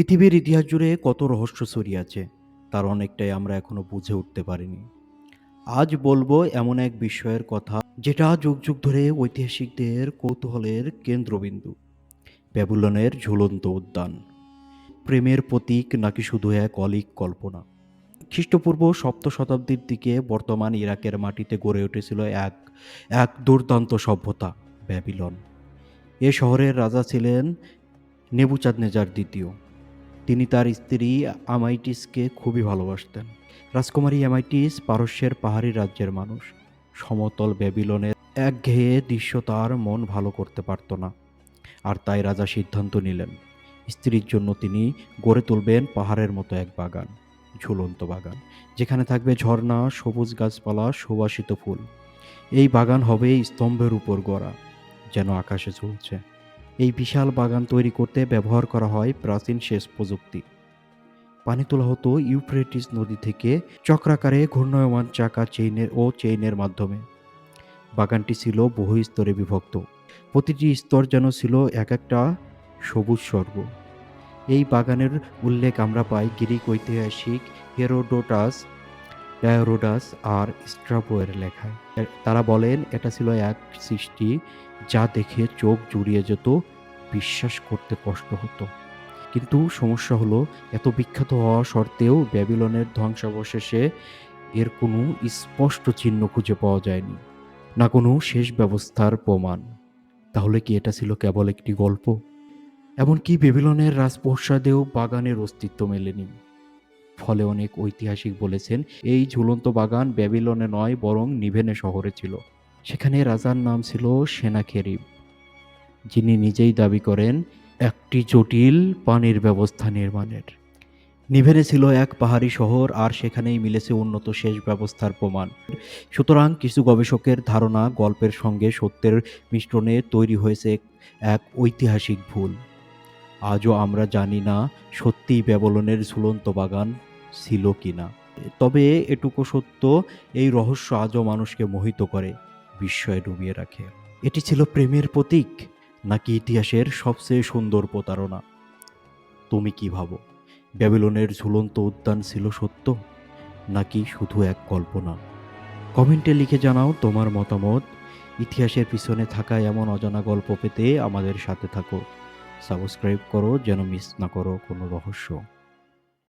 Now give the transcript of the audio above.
পৃথিবীর ইতিহাস জুড়ে কত রহস্য ছড়িয়ে আছে, তার অনেকটাই আমরা এখনও বুঝে উঠতে পারিনি। আজ বলব এমন এক বিষয়ের কথা, যেটা যুগ যুগ ধরে ঐতিহাসিকদের কৌতূহলের কেন্দ্রবিন্দু, ব্যাবুলনের ঝুলন্ত উদ্যান। প্রেমের প্রতীক নাকি শুধু এক অলিক কল্পনা? খ্রিস্টপূর্ব সপ্ত শতাব্দীর দিকে বর্তমান ইরাকের মাটিতে গড়ে উঠেছিল এক এক দুর্দান্ত সভ্যতা, ব্যাবিলন। এ শহরের রাজা ছিলেন নেবুচাঁদ নেজার দ্বিতীয়। তিনি তার স্ত্রী আমাইটিসকে খুবই ভালোবাসতেন। রাজকুমারী অ্যামাইটিস পারস্যের পাহাড়ি রাজ্যের মানুষ। সমতল ব্যাবিলনের একঘেয়ে দৃশ্য তার মন ভালো করতে পারত না। আর তাই রাজা সিদ্ধান্ত নিলেন, স্ত্রীর জন্য তিনি গড়ে তুলবেন পাহাড়ের মতো এক বাগান, ঝুলন্ত বাগান, যেখানে থাকবে ঝর্ণা, সবুজ গাছপালা, সুবাসিত ফুল। এই বাগান হবে স্তম্ভের উপর গড়া, যেন আকাশে ঝুলছে। এই বিশাল বাগান তৈরি করতে ব্যবহার করা হয় প্রাচীন সেচ প্রযুক্তি। পানি তোলা হতো ইউফ্রেটিস নদী থেকে চক্রাকারে ঘূর্ণায়মান চাকা চেইনের ও চেইনের মাধ্যমে। বাগানটি ছিল বহু স্তরে বিভক্ত। প্রতিটি স্তর যেন ছিল এক একটা সবুজ স্বর্গ। এই বাগানের উল্লেখ আমরা পাই গ্রিক ঐতিহাসিক হেরোডোটাস ডায়োরোডাস আর স্ট্রাবোয়ের লেখায় এ- তারা বলেন, এটা ছিল এক সৃষ্টি যা দেখে চোখ জুড়িয়ে যেত, বিশ্বাস করতে কষ্ট হতো। কিন্তু সমস্যা হলো, এত বিখ্যাত হওয়া সত্ত্বেও ব্যাবিলনের ধ্বংসাবশেষে এর কোনো স্পষ্ট চিহ্ন খুঁজে পাওয়া যায়নি, না কোনো শেষ ব্যবস্থার প্রমাণ। তাহলে কি এটা ছিল কেবল একটি গল্প? এমনকি বেবিলনের রাজপ্রসাদেও বাগানের অস্তিত্ব মেলেনি। ফলে অনেক ঐতিহাসিক বলেছেন, এই ঝুলন্ত বাগান ব্যাবিলনে নয়, বরং নিভেনে শহরে ছিল। সেখানে রাজার নাম ছিল সেনাখেরিব যিনি নিজেই দাবি করেন, একটি জটিল পানির ব্যবস্থা নির্মাণের। নিভেনে ছিল এক পাহাড়ি শহর, আর সেখানেই মিলেছে উন্নত সেচ ব্যবস্থার প্রমাণ। সুতরাং কিছু গবেষকের ধারণা গল্পের সঙ্গে সত্যের মিশ্রণে তৈরি হয়েছে এক- ঐতিহাসিক ভুল। আজও আমরা জানি না সত্যিই ব্যাবলনের ঝুলন্ত বাগান ছিল কিনা। তবে এটুকু সত্য, এই রহস্য আজও মানুষকে মোহিত করে, বিস্ময়ে ডুবিয়ে রাখে। এটি ছিল প্রেমের প্রতীক, নাকি ইতিহাসের সবচেয়ে সুন্দর প্রতারণা? তুমি কি ভাবো, ব্যাবিলনের ঝুলন্ত উদ্যান ছিল সত্য, নাকি শুধু এক কল্পনা? কমেন্টে লিখে জানাও তোমার মতামত। ইতিহাসের পিছনে থাকা এমন অজানা গল্প পেতে আমাদের সাথে থাকো। সাবস্ক্রাইব করো যেন মিস না করো কোনো রহস্য।